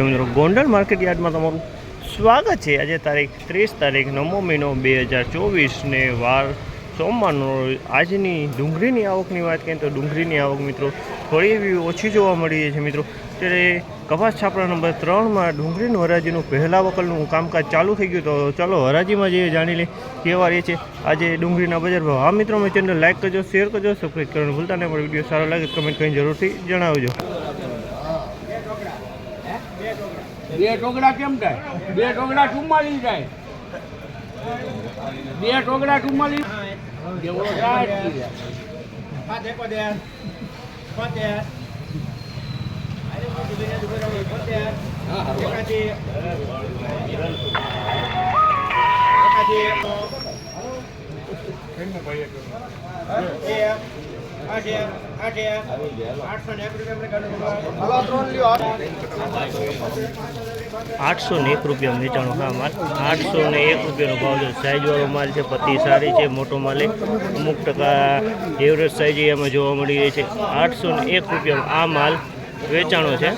મિત્રો ગોંડલ માર્કેટ યાર્ડમાં તમારું સ્વાગત છે. આજે તારીખ ત્રીસ તારીખ નવમો મહિનો બે હજાર ચોવીસને વાર સોમવારનો આજની ડુંગળીની આવકની વાત કરીએ તો ડુંગળીની આવક મિત્રો થોડી એવી ઓછી જોવા મળી છે મિત્રો. ત્યારે કપાસ છાપરા નંબર ત્રણમાં ડુંગળીનું હરાજીનું પહેલા વકલનું કામકાજ ચાલુ થઈ ગયું તો ચાલો હરાજીમાં જઈએ, જાણી લઈએ કેવા રહે છે આજે ડુંગળીના બજાર ભાવ. આ મિત્રો મેં ચેનલ લાઈક કરજો શેર કરજો સબસ્ક્રાઈબ કરવાનું ભૂલતા નહીં. પણ વીડિયો સારો લાગે કમેન્ટ કરીને જરૂરથી જણાવજો. બે ટોકડા કેમ થાય? બે ટોકડા ચુમ્માલી જાય બે ટોકડા ચુમ્માલી જેવો જાય આઠસો ને એક રૂપિયા વેચાણો હા માલ. આઠસો ને એક રૂપિયાનો ભાવ છે. સાઇઝવાળો માલ છે પત્તી સારી છે મોટો માલ અમુક ટકા એવરેજ સાઇઝ એમાં જોવા મળી રહી છે. આઠસો ને એક રૂપિયામાં આ માલ વેચાણો છે.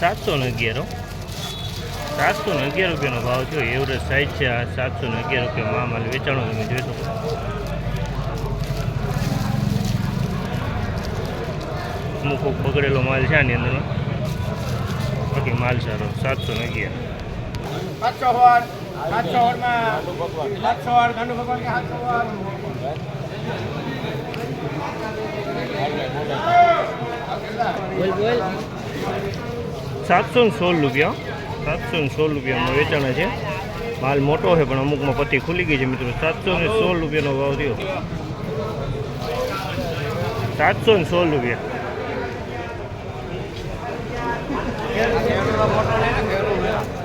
સાતસો ને અગિયાર સાતસો ને અગિયાર રૂપિયાનો ભાવ છે એવરેજ સાઈઝ છે આ સાતસો ને અગિયાર રૂપિયામાં મહામાલ માલ વેચાણો તમે જોઈ શકો. અમુક બગડેલો માલ છે આની અંદર બાકી માલ સારો સાતસો ને અગિયાર. સાતસો હોર સાતસો વારમાં સાતસો હોર ગાંડુ ભગવાન કે સાતસો હોર સાતસો ને સોળ રૂપિયા સાતસો ને સોળ રૂપિયામાં વેચાણ છે. માલ મોટો છે પણ અમુકમાં પત્તી ખુલી ગઈ છે મિત્રો. સાતસો ને સોળ રૂપિયાનો ભાવ થયો. સાતસો ને સોળ રૂપિયા.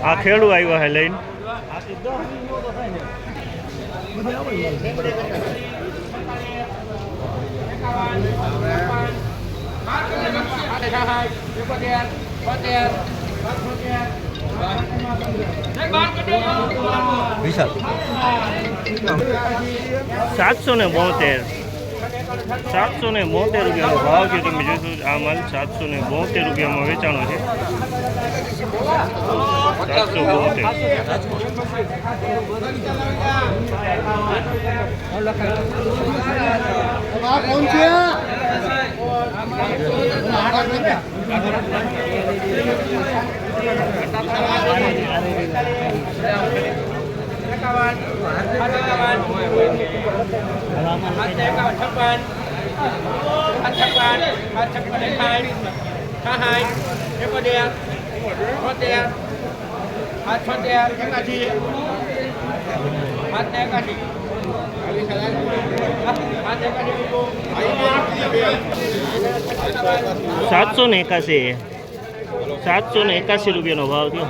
આ ખેડૂ આવ્યા હે લઈને. સાતસો ને બોતેર. સાતસો ને બોતેર રૂપિયાનો ભાવ છે, તમે જોશો આ માલ સાતસો ને બોતેર રૂપિયામાં વેચાણો છે. સાતસો બોતેર. છપ્પન છપ્પન છપ્પન સહાય એકોતેર છોતેર સાત છોતેર એકાશી સાત ને એકાશી. એકાશી સાતસો ને એકાસી સાતસો ને એકાસી રૂપિયાનો ભાવ થયો.